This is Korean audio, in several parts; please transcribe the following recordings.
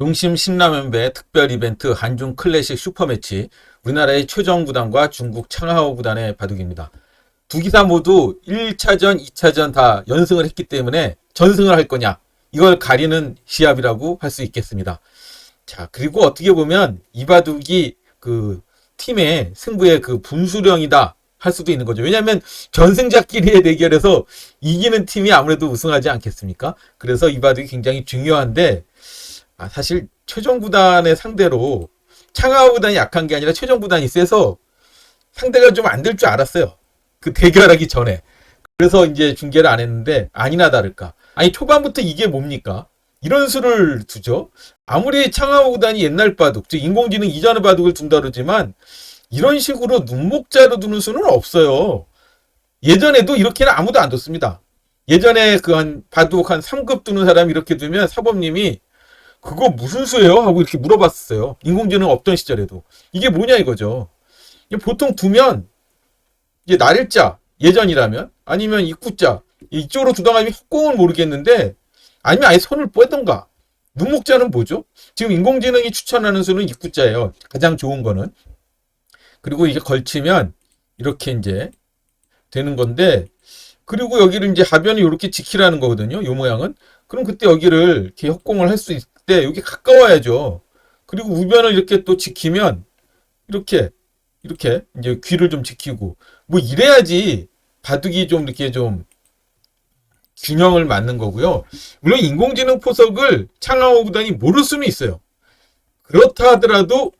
농심 신라면배 특별 이벤트 한중 클래식 슈퍼매치 우리나라의 최정 구단과 중국 창하오 구단의 바둑입니다. 두 기사 모두 1차전, 2차전 다 연승을 했기 때문에 전승을 할 거냐 이걸 가리는 시합이라고 할 수 있겠습니다. 자 그리고 어떻게 보면 이 바둑이 그 팀의 승부의 그 분수령이다 할 수도 있는 거죠. 왜냐하면 전승자끼리의 대결에서 이기는 팀이 아무래도 우승하지 않겠습니까? 그래서 이 바둑이 굉장히 중요한데 아, 사실 최종 구단의 상대로 창하오 구단이 약한 게 아니라 최종 구단이 세서 상대가 좀 안 될 줄 알았어요. 그 대결하기 전에. 그래서 이제 중계를 안 했는데 아니나 다를까. 아니 초반부터 이게 뭡니까? 이런 수를 두죠. 아무리 창하오 구단이 옛날 바둑, 즉 인공지능 이전의 바둑을 둔다 그러지만 이런 식으로 눈목자로 두는 수는 없어요. 예전에도 이렇게는 아무도 안 뒀습니다. 예전에 그 한 바둑 한 3급 두는 사람이 이렇게 두면 사범님이 그거 무슨 수예요? 하고 이렇게 물어봤어요. 인공지능 없던 시절에도. 이게 뭐냐 이거죠. 보통 두면 이제 날일자 예전이라면 아니면 입구자 이쪽으로 두다가 협공은 모르겠는데 아니면 아예 손을 뻗던가 눈목자는 뭐죠? 지금 인공지능이 추천하는 수는 입구자예요. 가장 좋은 거는. 그리고 이게 걸치면 이렇게 이제 되는 건데 그리고 여기를 이제 하변을 이렇게 지키라는 거거든요. 요 모양은. 그럼 그때 여기를 이렇게 협공을 할 수 때 여기 가까워야죠. 그리고 우변을 이렇게 또 지키면 이렇게 이렇게 이제 귀를 좀 지키고 뭐 이래야지 바둑이 좀 이렇게 좀 균형을 맞는 거고요. 물론 인공지능 포석을 창하오 구단이 모를 수는 있어요. 그렇다 하더라도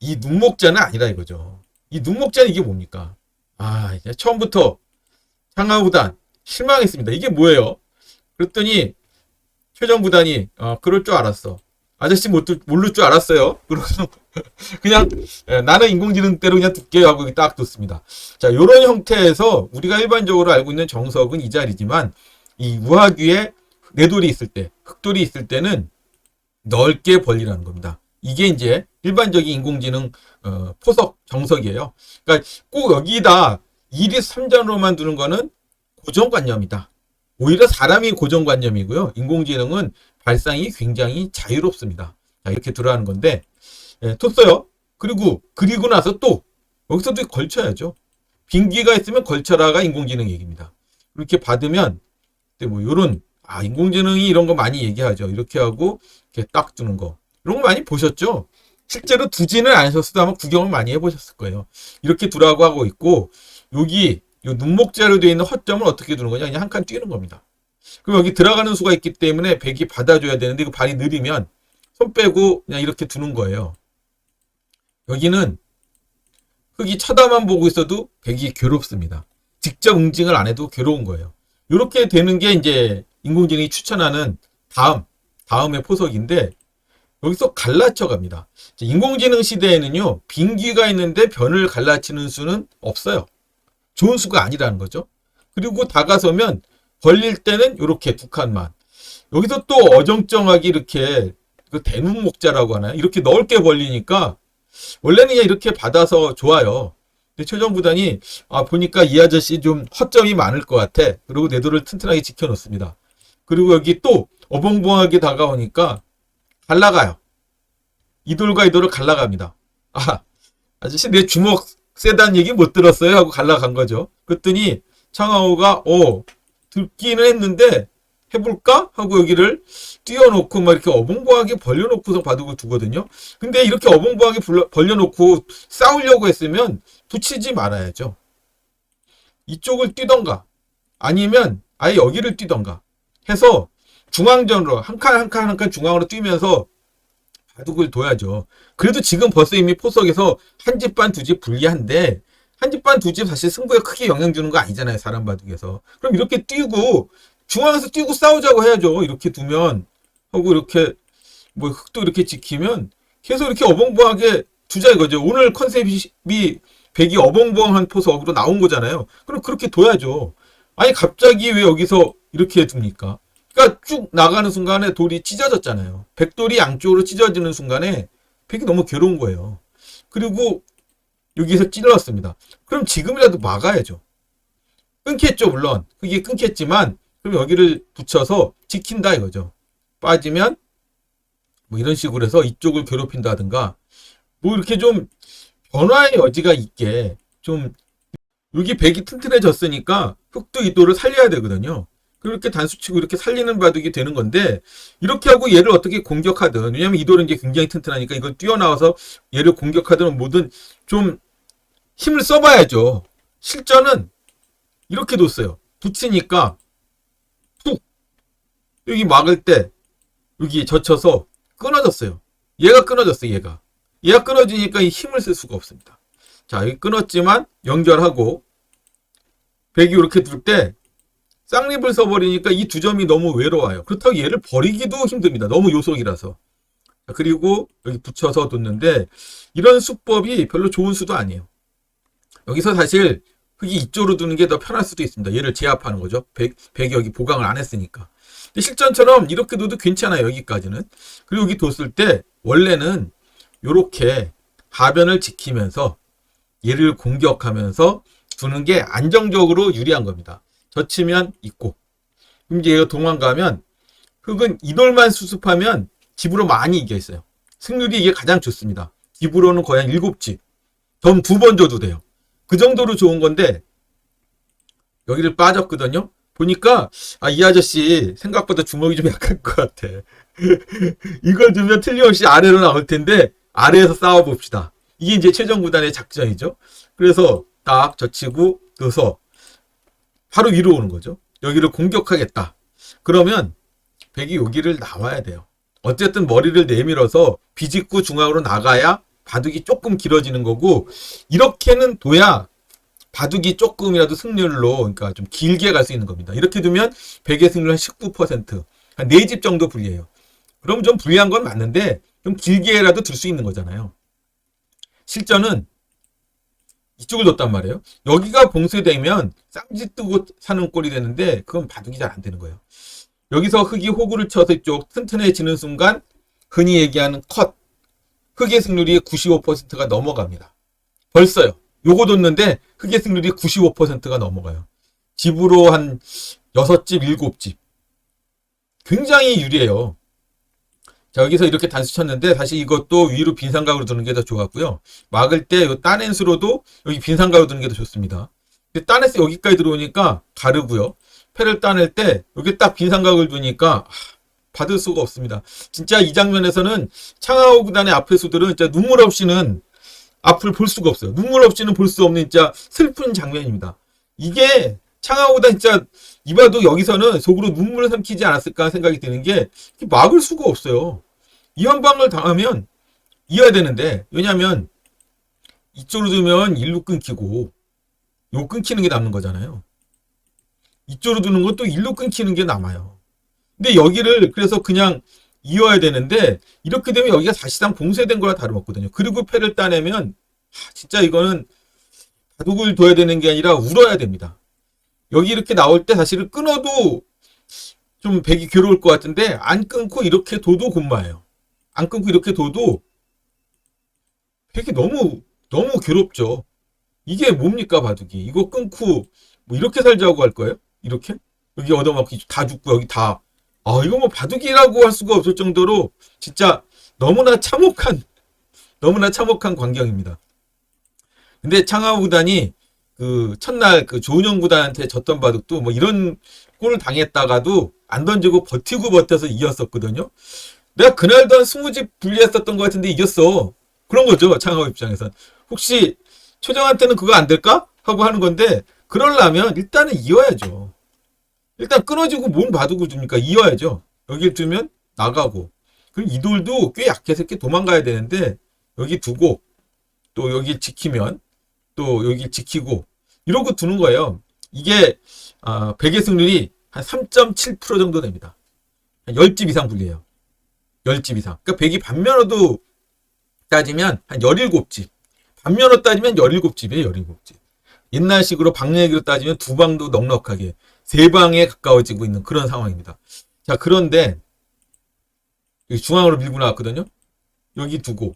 이 눈목자는 아니라 이거죠. 이 눈목자는 이게 뭡니까? 아, 이제 처음부터 창하오 구단 실망했습니다. 이게 뭐예요? 그랬더니 최정 구단이 어, 그럴 줄 알았어. 아저씨 못, 들- 모를 줄 알았어요. 그러서 그냥 예, 나는 인공지능대로 그냥 둘게 하고 딱 뒀습니다. 자, 이런 형태에서 우리가 일반적으로 알고 있는 정석은 이 자리지만 이 우하귀에 내돌이 있을 때, 흑돌이 있을 때는 넓게 벌리라는 겁니다. 이게 이제 일반적인 인공지능 어, 포석 정석이에요. 그러니까 꼭 여기다 1이 3전으로만 두는 거는 고정관념이다. 오히려 사람이 고정관념이고요. 인공지능은 발상이 굉장히 자유롭습니다. 자, 이렇게 들어가는 건데, 예, 뒀어요. 그리고, 그리고 나서 또, 여기서도 걸쳐야죠. 빈기가 있으면 걸쳐라가 인공지능 얘기입니다. 이렇게 받으면, 뭐, 요런, 아, 인공지능이 이런 거 많이 얘기하죠. 이렇게 하고, 이렇게 딱 두는 거. 이런 거 많이 보셨죠? 실제로 두지는 않으셨어도 아마 구경을 많이 해보셨을 거예요. 이렇게 두라고 하고 있고, 여기, 요 눈목자로 되어 있는 허점을 어떻게 두는 거냐? 그냥 한 칸 뛰는 겁니다. 그럼 여기 들어가는 수가 있기 때문에 백이 받아줘야 되는데 이거 발이 느리면 손 빼고 그냥 이렇게 두는 거예요. 여기는 흙이 쳐다만 보고 있어도 백이 괴롭습니다. 직접 응징을 안 해도 괴로운 거예요. 이렇게 되는 게 이제 인공지능이 추천하는 다음, 다음의 포석인데 여기서 갈라쳐 갑니다. 인공지능 시대에는요, 빈귀가 있는데 변을 갈라치는 수는 없어요. 좋은 수가 아니라는 거죠. 그리고 다가서면 벌릴 때는 이렇게 두 칸만. 여기서 또 어정쩡하게 이렇게 그 대문목자라고 하나요? 이렇게 넓게 벌리니까 원래는 그냥 이렇게 받아서 좋아요. 근데 최정 구단이 아 보니까 이 아저씨 좀 허점이 많을 것 같아. 그리고 내도를 튼튼하게 지켜놓습니다. 그리고 여기 또 어벙벙하게 다가오니까 갈라가요. 이 돌과 이 돌을 갈라갑니다. 아 아저씨 내 주먹 세다는 얘기 못 들었어요 하고 갈라간 거죠. 그랬더니 창하오가 어 듣기는 했는데 해볼까 하고 여기를 띄워놓고 막 이렇게 어벙벙하게 벌려놓고서 바둑을 두거든요. 근데 이렇게 어벙벙하게 벌려놓고 싸우려고 했으면 붙이지 말아야죠. 이쪽을 뛰던가 아니면 아예 여기를 뛰던가 해서 중앙전으로 한 칸 한 칸 한 칸 중앙으로 뛰면서 바둑을 둬야죠. 그래도 지금 벌써 이미 포석에서 한 집 반 두 집 불리한데 한 집 반 두 집 사실 승부에 크게 영향 주는 거 아니잖아요. 사람 바둑에서. 그럼 이렇게 뛰고 중앙에서 뛰고 싸우자고 해야죠. 이렇게 두면 하고 이렇게 뭐 흙도 이렇게 지키면 계속 이렇게 어벙벙하게 두자 이거죠. 오늘 컨셉이 백이 어벙벙한 포석으로 나온 거잖아요. 그럼 그렇게 둬야죠. 아니 갑자기 왜 여기서 이렇게 둡니까? 그러니까 쭉 나가는 순간에 돌이 찢어졌잖아요. 백돌이 양쪽으로 찢어지는 순간에 백이 너무 괴로운 거예요. 그리고 여기서 찔렀습니다. 그럼 지금이라도 막아야죠. 끊겠죠, 물론. 그게 끊겠지만, 그럼 여기를 붙여서 지킨다 이거죠. 빠지면 뭐 이런 식으로 해서 이쪽을 괴롭힌다든가 뭐 이렇게 좀 변화의 여지가 있게 좀 여기 백이 튼튼해졌으니까 흑도 이도를 살려야 되거든요. 그렇게 단수치고 이렇게 살리는 바둑이 되는 건데 이렇게 하고 얘를 어떻게 공격하든 왜냐면 이도는 이제 굉장히 튼튼하니까 이걸 뛰어나와서 얘를 공격하든 뭐든 좀 힘을 써봐야죠. 실전은 이렇게 뒀어요. 붙이니까 툭 여기 막을 때 여기 젖혀서 끊어졌어요. 얘가 끊어졌어요. 얘가 얘가 끊어지니까 이 힘을 쓸 수가 없습니다. 자 여기 끊었지만 연결하고 백이 이렇게 둘 때 쌍립을 써버리니까 이 두 점이 너무 외로워요. 그렇다고 얘를 버리기도 힘듭니다. 너무 요속이라서. 자, 그리고 여기 붙여서 뒀는데 이런 수법이 별로 좋은 수도 아니에요. 여기서 사실 흙이 이쪽으로 두는 게 더 편할 수도 있습니다. 얘를 제압하는 거죠. 백, 백이 여기 보강을 안 했으니까. 실전처럼 이렇게 둬도 괜찮아요. 여기까지는. 그리고 여기 뒀을 때 원래는 이렇게 하변을 지키면서 얘를 공격하면서 두는 게 안정적으로 유리한 겁니다. 젖히면 있고. 그럼 이제 얘가 도망가면 흙은 이돌만 수습하면 집으로 많이 이겨 있어요. 승률이 이게 가장 좋습니다. 집으로는 거의 한 7집. 점 두 번 줘도 돼요. 그 정도로 좋은 건데 여기를 빠졌거든요. 보니까 아 이 아저씨 생각보다 주먹이 좀 약할 것 같아. 이걸 두면 틀림없이 아래로 나올 텐데 아래에서 싸워 봅시다. 이게 이제 최종 구단의 작전이죠. 그래서 딱 젖히고 넣어서 바로 위로 오는 거죠. 여기를 공격하겠다. 그러면 백이 여기를 나와야 돼요. 어쨌든 머리를 내밀어서 비집고 중앙으로 나가야 바둑이 조금 길어지는 거고 이렇게는 둬야 바둑이 조금이라도 승률로 그러니까 좀 길게 갈 수 있는 겁니다. 이렇게 두면 백의 승률 한 19%, 한 4집 정도 불리해요. 그럼 좀 불리한 건 맞는데 좀 길게라도 둘 수 있는 거잖아요. 실전은 이쪽을 뒀단 말이에요. 여기가 봉쇄되면 쌍지 뜨고 사는 꼴이 되는데 그건 바둑이 잘 안 되는 거예요. 여기서 흙이 호구를 쳐서 이쪽 튼튼해지는 순간 흔히 얘기하는 컷 흙의 승률이 95%가 넘어갑니다. 벌써요. 요거 뒀는데 흙의 승률이 95%가 넘어가요. 집으로 한 6집, 7집. 굉장히 유리해요. 자, 여기서 이렇게 단수 쳤는데 사실 이것도 위로 빈삼각으로 두는 게 더 좋았고요. 막을 때요 따낸수로도 여기 빈삼각으로 두는 게 더 좋습니다. 근데 따낸수 여기까지 들어오니까 가르고요. 패를 따낼 때 여기 딱 빈삼각을 두니까 하, 받을 수가 없습니다. 진짜 이 장면에서는 창하오 구단의 앞에 수들은 진짜 눈물 없이는 앞을 볼 수가 없어요. 눈물 없이는 볼 수 없는 진짜 슬픈 장면입니다. 이게 창하오 구단 진짜 이봐도 여기서는 속으로 눈물을 삼키지 않았을까 생각이 드는 게 막을 수가 없어요. 이한 방을 당하면 이어야 되는데 왜냐하면 이쪽으로 두면 일로 끊기고 요 끊기는 게 남는 거잖아요. 이쪽으로 두는 것도 일로 끊기는 게 남아요. 근데 여기를 그래서 그냥 이어야 되는데 이렇게 되면 여기가 사실상 봉쇄된 거랑 다름없거든요. 그리고 패를 따내면 하, 진짜 이거는 바둑을 둬야 되는 게 아니라 울어야 됩니다. 여기 이렇게 나올 때 사실은 끊어도 좀 백이 괴로울 것 같은데 안 끊고 이렇게 둬도 곤마예요. 안 끊고 이렇게 둬도 백이 너무 너무 괴롭죠. 이게 뭡니까 바둑이? 이거 끊고 뭐 이렇게 살자고 할 거예요? 이렇게? 여기 얻어맞고 다 죽고 여기 다 아, 이거 뭐 바둑이라고 할 수가 없을 정도로 진짜 너무나 참혹한, 너무나 참혹한 광경입니다. 근데 창하우 구단이 그 첫날 그 조은영 구단한테 졌던 바둑도 뭐 이런 골을 당했다가도 안 던지고 버티고 버텨서 이겼었거든요. 내가 그날도 한 20집 불리했었던 것 같은데 이겼어. 그런 거죠. 창하우 입장에선. 혹시 초정한테는 그거 안 될까? 하고 하는 건데 그러려면 일단은 이어야죠. 일단 끊어지고 뭔 바둑을 줍니까? 이어야죠. 여기를 두면 나가고. 그럼 이 돌도 꽤 약해서 이렇게 도망가야 되는데 여기 두고 또 여기 지키면 또 여기 지키고 이러고 두는 거예요. 이게 아, 백의 승률이 한 3.7% 정도 됩니다. 한 10집 이상 불리해요. 10집 이상. 그러니까 백이 반면으로도 따지면 한 17집. 반면으로 따지면 17집이에요. 17집. 옛날식으로 방내기로 따지면 두 방도 넉넉하게 세 방에 가까워지고 있는 그런 상황입니다. 자, 그런데 중앙으로 밀고 나왔거든요. 여기 두고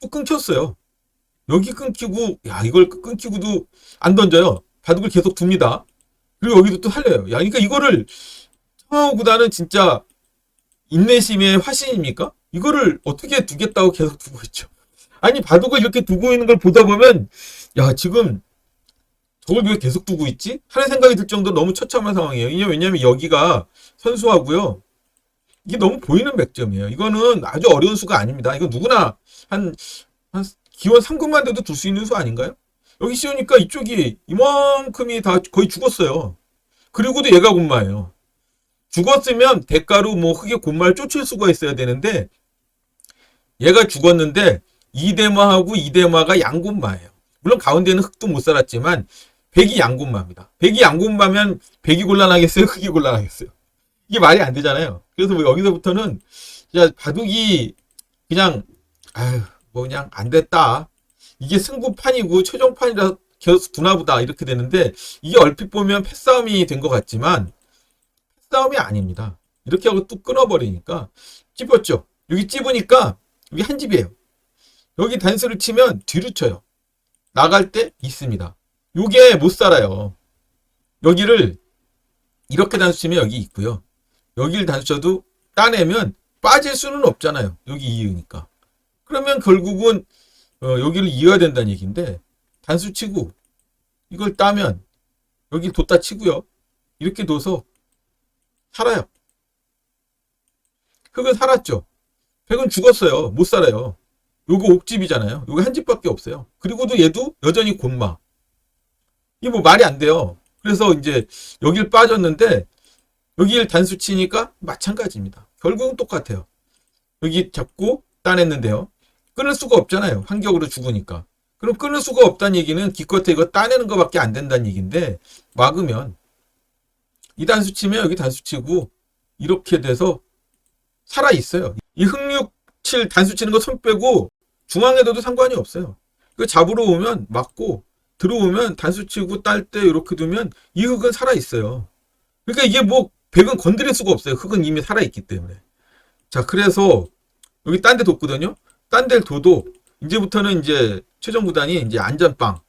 또 끊겼어요. 여기 끊기고 야 이걸 끊기고도 안 던져요. 바둑을 계속 둡니다. 그리고 여기도 또 살려요. 야, 그러니까 이거를 청하오 구단은 진짜 인내심의 화신입니까? 이거를 어떻게 두겠다고 계속 두고 있죠. 아니 바둑을 이렇게 두고 있는 걸 보다 보면 야 지금 저걸 왜 계속 두고 있지? 하는 생각이 들 정도로 너무 처참한 상황이에요. 왜냐면 여기가 선수하고요. 이게 너무 보이는 맥점이에요. 이거는 아주 어려운 수가 아닙니다. 이거 누구나 한, 한 기원 3급만 돼도 둘 수 있는 수 아닌가요? 여기 씌우니까 이쪽이 이만큼이 다 거의 죽었어요. 그리고도 얘가 곤마예요. 죽었으면 대가로 뭐 흙에 곤마를 쫓을 수가 있어야 되는데 얘가 죽었는데 이대마하고 이대마가 양곤마예요. 물론 가운데는 흙도 못 살았지만 백이 양곤마입니다. 백이 양곤마면 백이 곤란하겠어요? 흙이 곤란하겠어요? 이게 말이 안 되잖아요. 그래서 뭐 여기서부터는 진짜 바둑이 그냥 아유 뭐 그냥 안 됐다. 이게 승부판이고 최종판이라 계속 두나보다 이렇게 되는데 이게 얼핏 보면 패싸움이 된 것 같지만 패 싸움이 아닙니다. 이렇게 하고 뚝 끊어버리니까 찝었죠. 여기 찝으니까 여기 한 집이에요. 여기 단수를 치면 뒤로 쳐요. 나갈 때 있습니다. 요게 못 살아요. 여기를 이렇게 단수 치면 여기 있고요. 여기를 단수 쳐도 따내면 빠질 수는 없잖아요. 여기 이으니까. 그러면 결국은 어, 여기를 이어야 된다는 얘기인데 단수 치고 이걸 따면 여기 뒀다 치고요. 이렇게 둬서 살아요. 흙은 살았죠. 백은 죽었어요. 못 살아요. 요거 옥집이잖아요. 요거 한 집밖에 없어요. 그리고도 얘도 여전히 곤마. 이게 뭐 말이 안 돼요. 그래서 이제 여길 빠졌는데 여기를 단수 치니까 마찬가지입니다. 결국은 똑같아요. 여기 잡고 따냈는데요. 끊을 수가 없잖아요. 환격으로 죽으니까. 그럼 끊을 수가 없다는 얘기는 기껏해 이거 따내는 것밖에 안 된다는 얘기인데 막으면 이 단수 치면 여기 단수 치고 이렇게 돼서 살아 있어요. 이 흑육 칠 단수 치는 거 손 빼고 중앙에 둬도 상관이 없어요. 이거 잡으러 오면 맞고 들어오면 단수 치고 딸 때 이렇게 두면 이 흙은 살아 있어요. 그러니까 이게 뭐 백은 건드릴 수가 없어요. 흙은 이미 살아 있기 때문에. 자, 그래서 여기 딴 데 뒀거든요. 딴 데를 둬도 이제부터는 이제 최종 구단이 이제 안전빵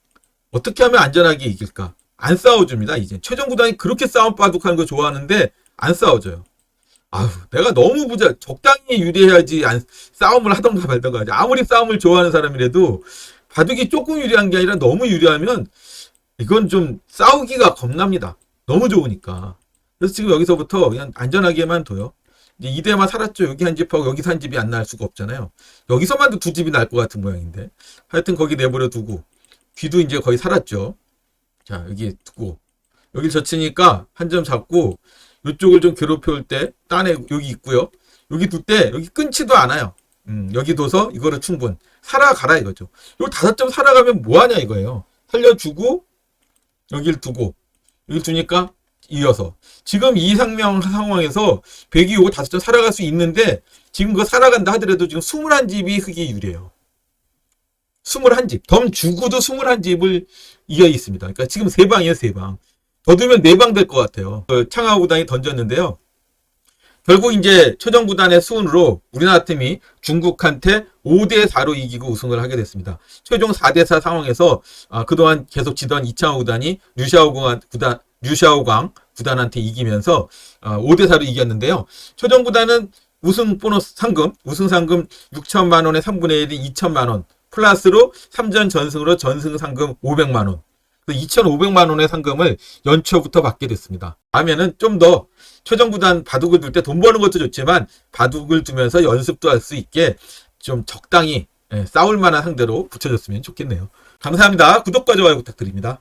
어떻게 하면 안전하게 이길까? 안 싸워줍니다. 이제 최종 구단이 그렇게 싸움 바둑하는 거 좋아하는데 안 싸워줘요. 아휴, 내가 너무 부자, 적당히 유리해야지 안, 싸움을 하던가 말던가 하지. 아무리 싸움을 좋아하는 사람이라도 바둑이 조금 유리한 게 아니라 너무 유리하면 이건 좀 싸우기가 겁납니다. 너무 좋으니까. 그래서 지금 여기서부터 그냥 안전하게만 둬요. 이제 이대만 살았죠. 여기 한 집하고 여기 산 집이 안 날 수가 없잖아요. 여기서만도 두 집이 날 것 같은 모양인데. 하여튼 거기 내버려 두고 귀도 이제 거의 살았죠. 자, 여기 두고 여길 젖히니까 한 점 잡고 이쪽을 좀 괴롭혀올 때 딴에 여기 있고요. 여기 둘 때 여기 끊지도 않아요. 음, 여기 둬서 이거를 충분 살아가라 이거죠. 요 다섯 점 살아가면 뭐하냐 이거예요. 살려주고 여길 두고 여길 두니까 이어서 지금 이 상명 상황에서 백이 오고 다섯 점 살아갈 수 있는데 지금 그거 살아간다 하더라도 지금 21집이 흙이 유리해요. 21집. 덤 주고도 21집을 이어 있습니다. 그러니까 지금 세 방이에요, 세 방. 더 두면 네방될 것 같아요. 그 창하구 구단이 던졌는데요. 결국 이제 최종 구단의 수운으로 우리나라 팀이 중국한테 5대 4로 이기고 우승을 하게 됐습니다. 최종 4대 4 상황에서 아, 그동안 계속 지던 이창호 구단이 류샤오 구단 류샤오광 구단한테 이기면서 아, 5대 4로 이겼는데요. 최종 구단은 우승 보너스 상금, 우승 상금 6천만 원의 3분의 1인 2천만 원 플러스로 3전 전승으로 전승 상금 500만 원. 2,500만 원의 상금을 연초부터 받게 됐습니다. 다음에는 좀 더 최종 구단 바둑을 둘 때 돈 버는 것도 좋지만 바둑을 두면서 연습도 할 수 있게 좀 적당히 예, 싸울 만한 상대로 붙여줬으면 좋겠네요. 감사합니다. 구독과 좋아요 부탁드립니다.